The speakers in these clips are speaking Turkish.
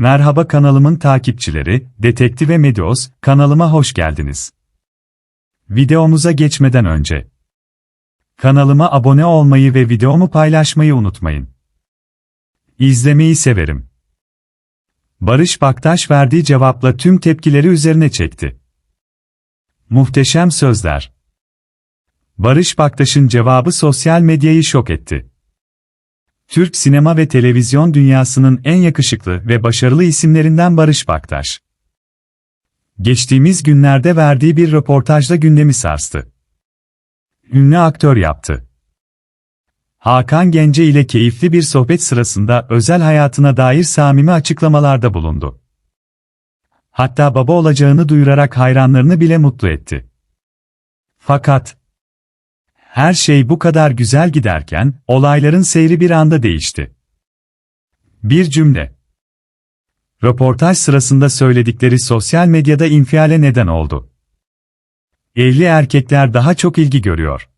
Merhaba kanalımın takipçileri, Detektive Medios, kanalıma hoş geldiniz. Videomuza geçmeden önce kanalıma abone olmayı ve videomu paylaşmayı unutmayın. İzlemeyi severim. Barış Baktaş verdiği cevapla tüm tepkileri üzerine çekti. Muhteşem sözler. Barış Baktaş'ın cevabı sosyal medyayı şok etti. Türk sinema ve televizyon dünyasının en yakışıklı ve başarılı isimlerinden Barış Baktaş. Geçtiğimiz günlerde verdiği bir röportajda gündemi sarstı. Ünlü aktör yaptı. Hakan Gence ile keyifli bir sohbet sırasında özel hayatına dair samimi açıklamalarda bulundu. Hatta baba olacağını duyurarak hayranlarını bile mutlu etti. Fakat, her şey bu kadar güzel giderken, olayların seyri bir anda değişti. Bir cümle. Röportaj sırasında söyledikleri sosyal medyada infiale neden oldu. Evli erkekler daha çok ilgi görüyor.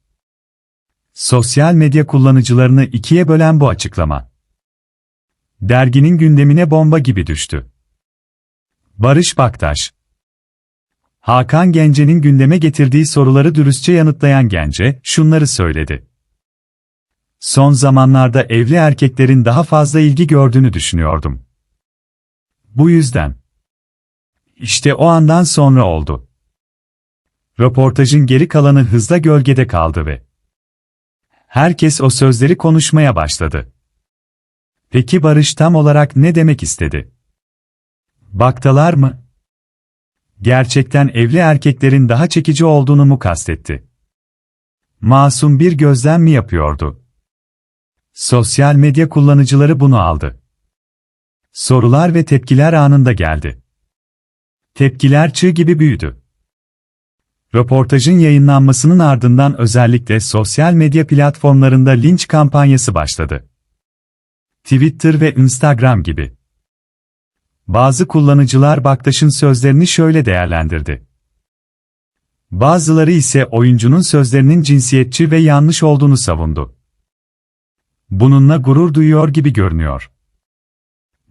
Sosyal medya kullanıcılarını ikiye bölen bu açıklama. Derginin gündemine bomba gibi düştü. Barış Baktaş Hakan Gence'nin gündeme getirdiği soruları dürüstçe yanıtlayan Gence, şunları söyledi. Son zamanlarda evli erkeklerin daha fazla ilgi gördüğünü düşünüyordum. Bu yüzden. İşte o andan sonra oldu. Röportajın geri kalanı hızla gölgede kaldı ve herkes o sözleri konuşmaya başladı. Peki Barış tam olarak ne demek istedi? Baktalar mı? Gerçekten evli erkeklerin daha çekici olduğunu mu kastetti? Masum bir gözlem mi yapıyordu? Sosyal medya kullanıcıları bunu aldı. Sorular ve tepkiler anında geldi. Tepkiler çığ gibi büyüdü. Röportajın yayınlanmasının ardından özellikle sosyal medya platformlarında linç kampanyası başladı. Twitter ve Instagram gibi. Bazı kullanıcılar Baktaş'ın sözlerini şöyle değerlendirdi. Bazıları ise oyuncunun sözlerinin cinsiyetçi ve yanlış olduğunu savundu. Bununla gurur duyuyor gibi görünüyor.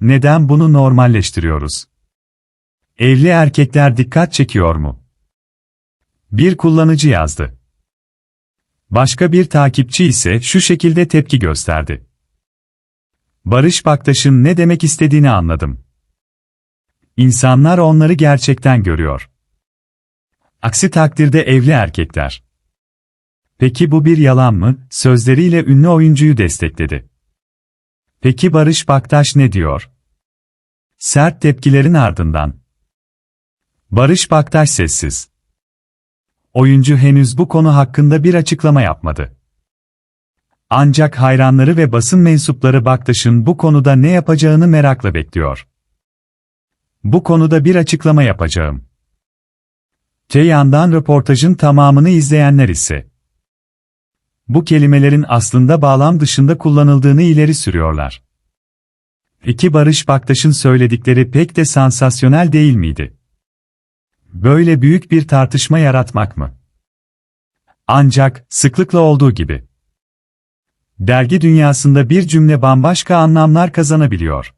Neden bunu normalleştiriyoruz? Evli erkekler dikkat çekiyor mu? Bir kullanıcı yazdı. Başka bir takipçi ise şu şekilde tepki gösterdi. Barış Baktaş'ın ne demek istediğini anladım. İnsanlar onları gerçekten görüyor. Aksi takdirde evli erkekler. Peki bu bir yalan mı? Sözleriyle ünlü oyuncuyu destekledi. Peki Barış Baktaş ne diyor? Sert tepkilerin ardından. Barış Baktaş sessiz. Oyuncu henüz bu konu hakkında bir açıklama yapmadı. Ancak hayranları ve basın mensupları Baktaş'ın bu konuda ne yapacağını merakla bekliyor. Bu konuda bir açıklama yapacağım. Te yandan röportajın tamamını izleyenler ise bu kelimelerin aslında bağlam dışında kullanıldığını ileri sürüyorlar. Peki Barış Baktaş'ın söyledikleri pek de sansasyonel değil miydi? Böyle büyük bir tartışma yaratmak mı? Ancak, sıklıkla olduğu gibi. Dergi dünyasında bir cümle bambaşka anlamlar kazanabiliyor.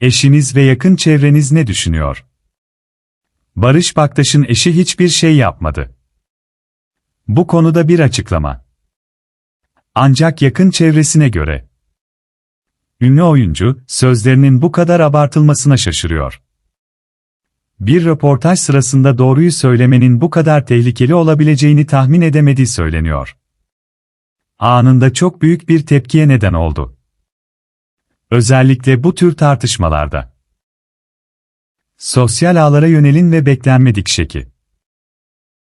Eşiniz ve yakın çevreniz ne düşünüyor? Barış Baktaş'ın eşi hiçbir şey yapmadı. Bu konuda bir açıklama. Ancak yakın çevresine göre. Ünlü oyuncu, sözlerinin bu kadar abartılmasına şaşırıyor. Bir röportaj sırasında doğruyu söylemenin bu kadar tehlikeli olabileceğini tahmin edemediği söyleniyor. Anında çok büyük bir tepkiye neden oldu. Özellikle bu tür tartışmalarda. Sosyal ağlara yönelin ve beklenmedik şeki.